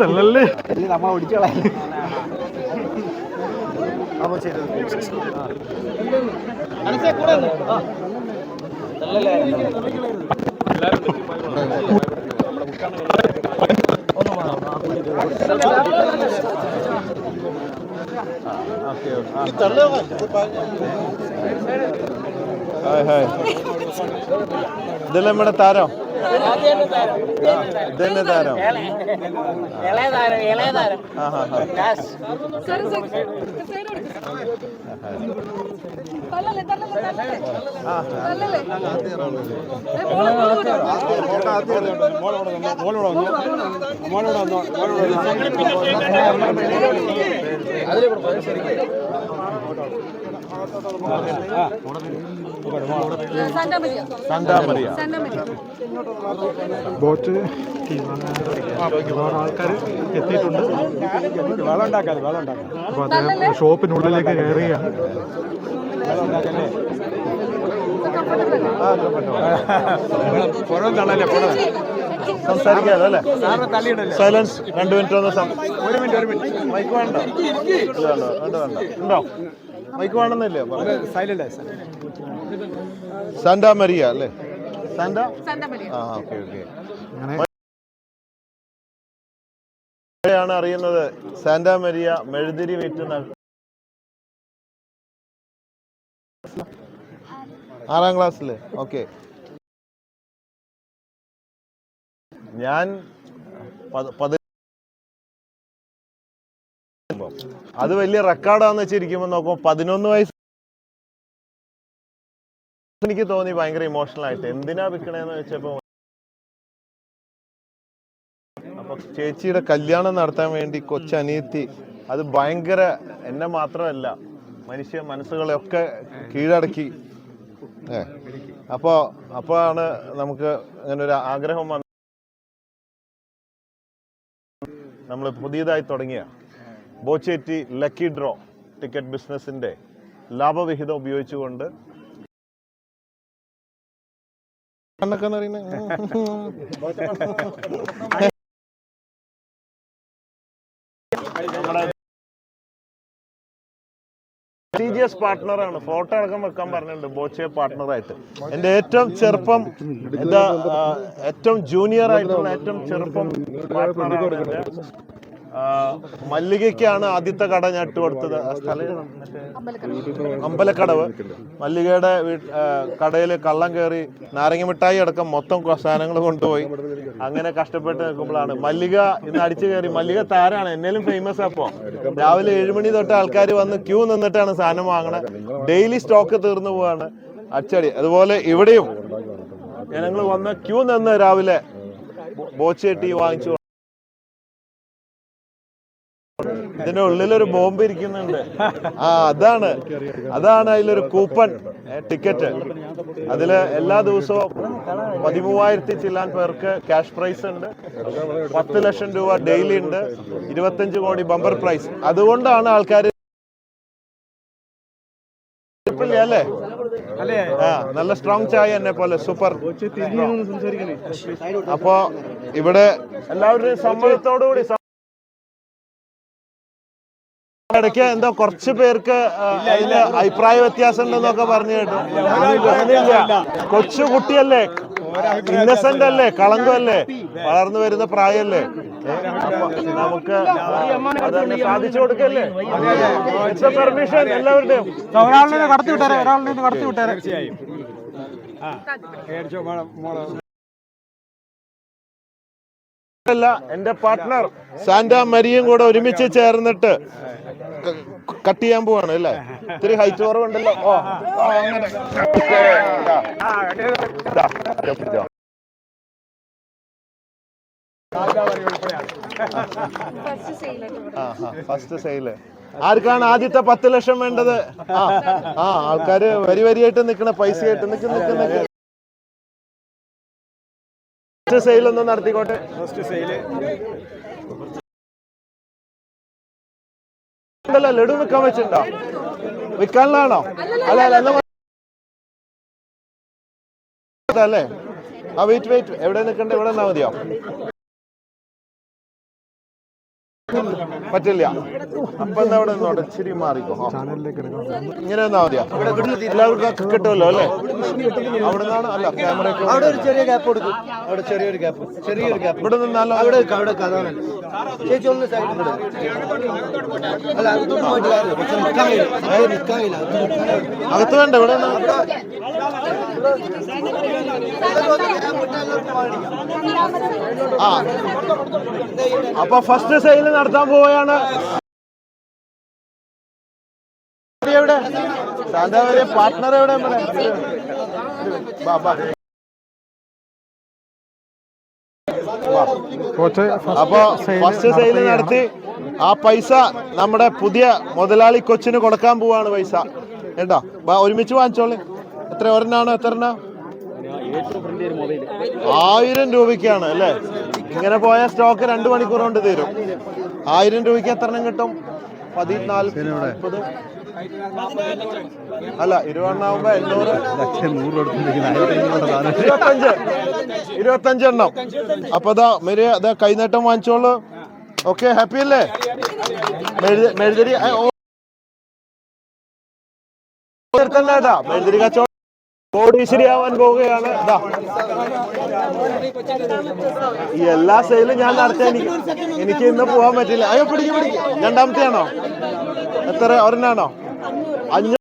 തള്ളല്ലേ നമ്മ ഓടിച്ചോളാം. ഇതല്ലേ നമ്മുടെ താരം? ഇതന്നെ താരം ഇളയതാരം ഇളയതാരം. ആ ഹാ ഹാ തള്ളല്ലേ ബോട്ട് ഒരുപാട് ആൾക്കാർ എത്തിയിട്ടുണ്ട് വെള്ളം ഉണ്ടാക്കാതെ വെള്ളം ഉണ്ടാക്കാം അപ്പോൾ അദ്ദേഹം ഷോപ്പിനുള്ളിലേക്ക് കയറുകയാണ് പുറം തള്ളല്ലേ പുറം സംസാരിക്കാതെ അല്ലേ സൈലൻസ് രണ്ട് മിനിറ്റ് ഒന്ന് സം- ഒരു മിനിറ്റ് ഒരു മിനിറ്റ് മൈക്ക് വേണ്ട. വേണ്ട വേണ്ട വേണ്ട. ഉണ്ടോ? മൈക്ക് വേണമെന്നില്ലേ സൈലന്റ് സാന്റാ മരിയ അല്ലേ? സാന്റാ? ആ ഓക്കെ ഓക്കെ. ാണ് അറിയുന്നത് സാന്റാ മരിയ മെഴുതിരി വീറ്റുന്ന ആറാം ക്ലാസ്സിൽ ഓക്കെ. ഞാൻ അത് വലിയ റെക്കോർഡാന്ന് വെച്ചിരിക്കുമ്പോൾ നോക്കുമ്പോൾ പതിനൊന്ന് വയസ്സ് എനിക്ക് തോന്നി ഭയങ്കര ഇമോഷണൽ ആയിട്ട്. എന്തിനാ വിൽക്കണേന്ന് വെച്ചപ്പോ അപ്പൊ ചേച്ചിയുടെ കല്യാണം നടത്താൻ വേണ്ടി കൊച്ചനിയത്തി അത് ഭയങ്കര എന്നെ മാത്രമല്ല മനുഷ്യ മനസ്സുകളെയൊക്കെ കീഴടക്കി. അപ്പോ അപ്പോഴാണ് നമുക്ക് അങ്ങനെ ഒരു ആഗ്രഹം നമ്മൾ പുതിയതായി തുടങ്ങിയ ബോച്ചേറ്റി ലക്കി ഡ്രോ ടിക്കറ്റ് ബിസിനസിന്റെ ലാഭവിഹിതം ഉപയോഗിച്ചുകൊണ്ട് കണ്ണൊക്കെ പ്രസ്റ്റീജിയസ് പാർട്ട്ണറാണ് ഫോട്ടോ അടക്കം വെക്കാൻ പറഞ്ഞിട്ടുണ്ട്. ബോച്ചെ പാർട്ട്ണറായിട്ട് എന്റെ ഏറ്റവും ചെറുപ്പം എന്താ ഏറ്റവും ജൂനിയർ ആയിട്ടുള്ള ഏറ്റവും ചെറുപ്പം പാർട്ട്ണറാണ് മല്ലികയ്ക്കാണ് ആദ്യത്തെ കട ഞാൻ ഇട്ട് കൊടുത്തത്. ആ സ്ഥലം ഏതാ? അമ്പലക്കടവ്. മല്ലികയുടെ കടയിൽ കള്ളം കയറി നാരങ്ങ മിഠായി അടക്കം മൊത്തം സാധനങ്ങൾ കൊണ്ടുപോയി. അങ്ങനെ കഷ്ടപ്പെട്ട് നിൽക്കുമ്പോഴാണ്. മല്ലിക ഇന്ന് അടിച്ചു കയറി. മല്ലിക താരാണ്. എന്നേലും ഫേമസ് അപ്പോ രാവിലെ ഏഴുമണി തൊട്ട് ആൾക്കാർ വന്ന് ക്യൂ നിന്നിട്ടാണ് സാധനം വാങ്ങണത് ഡെയിലി സ്റ്റോക്ക് തീർന്നു പോവാണ്. അച്ചടി. അതുപോലെ ഇവിടെയും ജനങ്ങൾ വന്ന് ക്യൂ നിന്ന് രാവിലെ ബോച്ചേട്ടി വാങ്ങിച്ചു ഇതിന്റെ ഉള്ളിലൊരു ബോംബ് ഇരിക്കുന്നുണ്ട്. ആ അതാണ്. അതാണ് അതിലൊരു കൂപ്പൺ ടിക്കറ്റ്. അതിൽ എല്ലാ ദിവസവും പതിമൂവായിരത്തി ചില്ലാൻ പേർക്ക് ക്യാഷ് പ്രൈസ് ഉണ്ട്. പത്ത് ലക്ഷം രൂപ ഡെയിലി ഉണ്ട്. ഇരുപത്തഞ്ച് കോടി ബമ്പർ പ്രൈസ്. അതുകൊണ്ടാണ് ആൾക്കാർ അല്ലേ? ആ നല്ല സ്ട്രോങ് ചായ എന്നെ പോലെ സൂപ്പർ അപ്പോ ഇവിടെ എല്ലാവരുടെയും സമ്മതത്തോടുകൂടി ഇടയ്ക്ക് എന്തോ കുറച്ച് പേർക്ക് അതിൽ അഭിപ്രായ വ്യത്യാസം ഉണ്ടെന്നൊക്കെ പറഞ്ഞു കേട്ടു. കൊച്ചു കുട്ടിയല്ലേ ഇന്നസെന്റ് അല്ലേ? കളങ്കമല്ലേ? വളർന്നു വരുന്ന പ്രായമല്ലേ? നമുക്ക് സാധിച്ചു കൊടുക്കല്ലേ? പെർമിഷൻ എല്ലാവരുടെയും. ഒരാളിനെ കടത്തി വിട്ടാരെ ഒരാളിനെ കടത്തി വിട്ടാരെ. തീർച്ചയായും. അല്ല എന്റെ പാർട്ട്ണർ സാന്റാ മരിയും കൂടെ ഒരുമിച്ച് ചേർന്നിട്ട് കട്ട് ചെയ്യാൻ പോവാണ് അല്ലേ? ഇത്തിരി ഹൈറ്റ് കുറവുണ്ടല്ലോ. ഓ അങ്ങനെ. ഫസ്റ്റ് സെയിൽ ആർക്കാണ് ആദ്യത്തെ പത്ത് ലക്ഷം വേണ്ടത്? ആ ആൾക്കാര് വരി വരിയായിട്ട് നിക്കണ പൈസയായിട്ട് നിക്ക് നിക്ക്. ഫസ്റ്റ് സെയിൽ ഒന്ന് നടത്തിക്കോട്ടെ. ഫസ്റ്റ് സെയിൽ ഉണ്ടല്ലോ ലഡു വിൽക്കാൻ വെച്ചിട്ടുണ്ടോ? വിൽക്കാനുള്ളതാണോ? അല്ല അല്ല എന്നാ അല്ലേ? ആ വെയിറ്റ് വെയിറ്റ് എവിടെ നിൽക്കണ്ടേ? എവിടെ നിന്നാ മതിയോ? പറ്റില്ല. അപ്പൊ എന്താ അവിടെ നിന്നോട്ടെ? ഇച്ചിരി മാറിക്കോ. ഇങ്ങനെ എന്നാ മതിയാ. എല്ലാവർക്കും കിട്ടുമല്ലോ അല്ലേ? അവിടെ നിന്നാണ് അല്ല ക്യാമറ അവിടെ ഒരു ചെറിയ ഗ്യാപ്പ് കൊടുക്കും. അവിടെ ചെറിയൊരു ഗ്യാപ്പ് ചെറിയൊരു ഗ്യാപ്പ് ഇവിടെ നിന്നാലോ അവിടെ അവിടെ കഥാണ് ചേച്ചി ഒന്ന് സൈഡിൽ കൂടെ അല്ല അകത്തോട്ട് പോയിട്ട് കാര്യമില്ല പക്ഷെ നിൽക്കാൻ കഴിയില്ല. നിൽക്കാൻ കഴിയില്ല. അകത്ത് വേണ്ട ഇവിടെ ആ. അപ്പൊ ഫസ്റ്റ് സെയിൽ നടത്താൻ പോവുകയാണ് എവിടെ? സാന്താവരെ പാർട്ട്ണർ എവിടെ അപ്പൊ ഫസ്റ്റ് സെയിൽ നടത്തി. ആ പൈസ നമ്മുടെ പുതിയ മുതലാളി കൊച്ചിന് കൊടുക്കാൻ പോവാണ് പൈസ. കേട്ടോ? ഒരുമിച്ച് വാങ്ങിച്ചോളെ. എത്ര ഒരെണ്ണാണോ? എത്ര എണ്ണ? ആയിരം രൂപയ്ക്കാണ് അല്ലേ? ഇങ്ങനെ പോയ സ്റ്റോക്ക് രണ്ട് മണിക്കൂർ കൊണ്ട് തീരും. ആയിരം രൂപയ്ക്ക് എത്ര എണ്ണം കിട്ടും? പതിനാല് മുപ്പത് അല്ല ഇരുപണ്ണാവുമ്പോ എണ്ണൂറ്. ഇരുപത്തഞ്ച്. ഇരുപത്തഞ്ച് എണ്ണം. അപ്പൊ ഇതാ മെരി അതാ കൈനേട്ടം വാങ്ങിച്ചോളൂ. ഓക്കെ ഹാപ്പി അല്ലേ? മെഴുതി- മെഴുതിരി മെഴുതിരി കച്ചവടം കോടീശ്വരിയാവാൻ പോവുകയാണ്. എല്ലാ സെയിലും ഞാൻ നടത്തിയ എനിക്ക് ഇന്ന് പോകാൻ പറ്റില്ല. അയ്യോ പിടിക്കും പിടിക്ക്. രണ്ടാമത്തെ ആണോ എത്ര? ഒരെണ്ണാണോ? അഞ്ഞൂറ്.